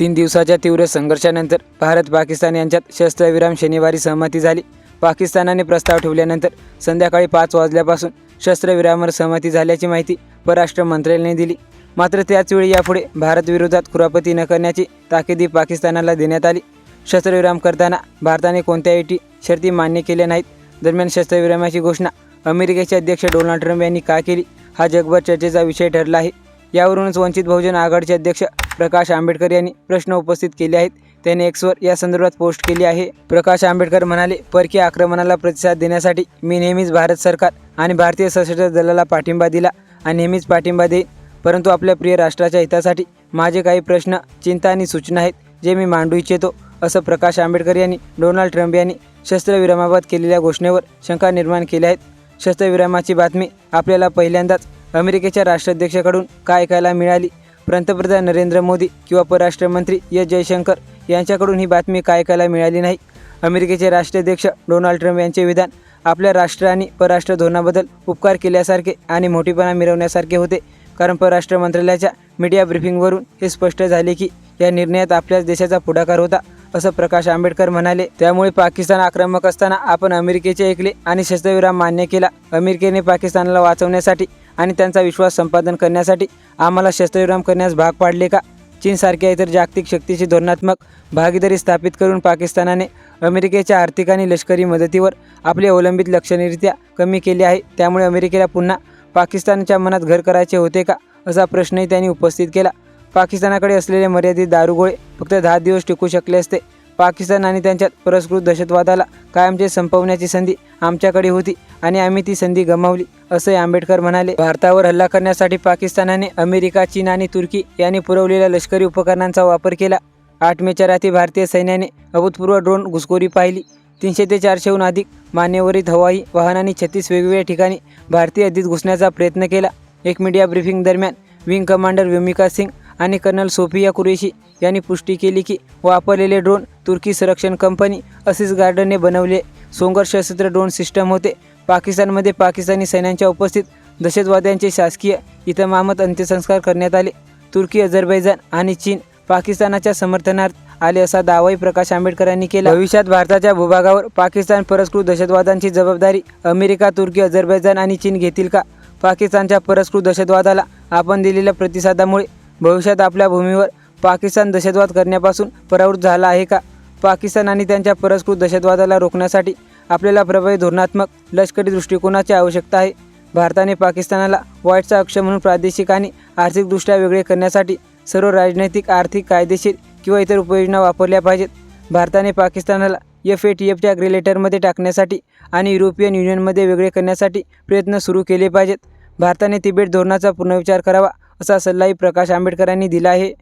तीन दिवसाच्या तीव्र संघर्षानंतर भारत पाकिस्तान यांच्यात शस्त्रविराम शनिवारी सहमती झाली. पाकिस्तानाने प्रस्ताव ठेवल्यानंतर संध्याकाळी पाच वाजल्यापासून शस्त्रविरामावर सहमती झाल्याची माहिती परराष्ट्र मंत्रालयाने दिली. मात्र त्याचवेळी यापुढे भारतविरोधात कुरापती न करण्याची ताकिदी पाकिस्तानाला देण्यात आली. शस्त्रविराम करताना भारताने कोणत्याही टी शर्ती मान्य केल्या नाहीत. दरम्यान शस्त्रविरामाची घोषणा अमेरिकेचे अध्यक्ष डोनाल्ड ट्रम्प यांनी का केली? हा जगभर चर्चेचा विषय ठरला आहे. यावरूनच वंचित बहुजन आघाडीचे अध्यक्ष प्रकाश आंबेडकर यांनी प्रश्न उपस्थित केले आहेत. त्याने एक्सवर या संदर्भात पोस्ट केली आहे. प्रकाश आंबेडकर म्हणाले परकीय आक्रमणाला प्रतिसाद देण्यासाठी मी नेहमीच भारत सरकार आणि भारतीय सशस्त्र दलाला पाठिंबा दिला आणि नेहमीच पाठिंबा देईन. परंतु आपल्या प्रिय राष्ट्राच्या हितासाठी माझे काही प्रश्न चिंता आणि सूचना आहेत जे मी मांडू इच्छितो असं प्रकाश आंबेडकर यांनी डोनाल्ड ट्रम्प यांनी शस्त्रविरामाबाबत केलेल्या घोषणेवर शंका निर्माण केल्या आहेत. शस्त्रविरामाची बातमी आपल्याला पहिल्यांदाच अमेरिकेच्या राष्ट्राध्यक्षाकडून काय ऐकायला मिळाली? पंतप्रधान नरेंद्र मोदी किंवा परराष्ट्र मंत्री एस जयशंकर यांच्याकडून ही बातमी काय ऐकायला मिळाली नाही? अमेरिकेचे राष्ट्राध्यक्ष डोनाल्ड ट्रम्प यांचे विधान आपल्या राष्ट्र आणि परराष्ट्र धोरणाबद्दल उपकार केल्यासारखे आणि मोठीपणा मिरवण्यासारखे होते. कारण परराष्ट्र मंत्रालयाच्या मीडिया ब्रिफिंगवरून हे स्पष्ट झाले की या निर्णयात आपल्याच देशाचा पुढाकार होता असं प्रकाश आंबेडकर म्हणाले. त्यामुळे पाकिस्तान आक्रमक असताना आपण अमेरिकेचे ऐकले आणि शस्त्रविराम मान्य केला. अमेरिकेने पाकिस्तानला वाचवण्यासाठी आणि त्यांचा विश्वास संपादन करण्यासाठी आम्हाला शस्त्रविराम करण्यास भाग पाडले का? चीनसारख्या इतर जागतिक शक्तीची धोरणात्मक भागीदारी स्थापित करून पाकिस्तानाने अमेरिकेच्या आर्थिक आणि लष्करी मदतीवर आपले अवलंबित लक्षणीयरित्या कमी केले आहे. त्यामुळे अमेरिकेला पुन्हा पाकिस्तानच्या मनात घर करायचे होते का? असा प्रश्नही त्यांनी उपस्थित केला. पाकिस्तानाकडे असलेले मर्यादित दारुगोळे फक्त दहा दिवस टिकू शकले असते. पाकिस्तान आणि त्यांच्यात पुरस्कृत दहशतवादाला कायमचे संपवण्याची संधी आमच्याकडे होती आणि आम्ही ती संधी गमावली असे आंबेडकर म्हणाले. भारतावर हल्ला करण्यासाठी पाकिस्तानाने अमेरिका चीन आणि तुर्की यांनी पुरवलेल्या लष्करी उपकरणांचा वापर केला. आठ मेच्या रात्री भारतीय सैन्याने अभूतपूर्व ड्रोन घुसखोरी पाहिली. तीनशे ते चारशेहून अधिक मान्यवरित हवाई वाहनांनी छत्तीस वेगवेगळ्या ठिकाणी भारतीय हद्दीत घुसण्याचा प्रयत्न केला. एक मीडिया ब्रीफिंग दरम्यान विंग कमांडर व्योमिका सिंग आणि कर्नल सोफिया कुरेशी यांनी पुष्टी केली की वापरलेले ड्रोन तुर्की संरक्षण कंपनी असिस गार्डनने बनवले. सोंगर सशस्त्र ड्रोन सिस्टम होते. पाकिस्तानमध्ये पाकिस्तानी सैन्यांच्या उपस्थित दहशतवाद्यांचे शासकीय इतमामात अंत्यसंस्कार करण्यात आले. तुर्की अझरबैजान आणि चीन पाकिस्तानाच्या समर्थनार्थ आले असा दावाही प्रकाश आंबेडकरांनी केला. भविष्यात भारताच्या भूभागावर पाकिस्तान पुरस्कृत दहशतवादांची जबाबदारी अमेरिका तुर्की अझरबैजान आणि चीन घेतील का? पाकिस्तानच्या पुरस्कृत दहशतवादाला आपण दिलेल्या प्रतिसादामुळे भविष्यात आपल्या भूमीवर पाकिस्तान दहशतवाद करण्यापासून परावृत्त झाला आहे का? पाकिस्तान आणि त्यांच्या पुरस्कृत दहशतवादाला रोखण्यासाठी आपल्याला प्रभावी धोरणात्मक लष्करी दृष्टिकोनाची आवश्यकता आहे. भारताने पाकिस्तानाला वाईटचा अक्ष म्हणून प्रादेशिक आणि आर्थिकदृष्ट्या वेगळे करण्यासाठी सर्व राजनैतिक आर्थिक कायदेशीर किंवा इतर उपयोजना वापरल्या पाहिजेत. भारताने पाकिस्तानाला एफ ए टी एफच्या ग्रेलेटरमध्ये टाकण्यासाठी आणि युरोपियन युनियनमध्ये वेगळे करण्यासाठी प्रयत्न सुरू केले पाहिजेत. भारताने तिबेट धोरणाचा पुनर्विचार करावा असा सल्लाही प्रकाश आंबेडकर यांनी दिला आहे.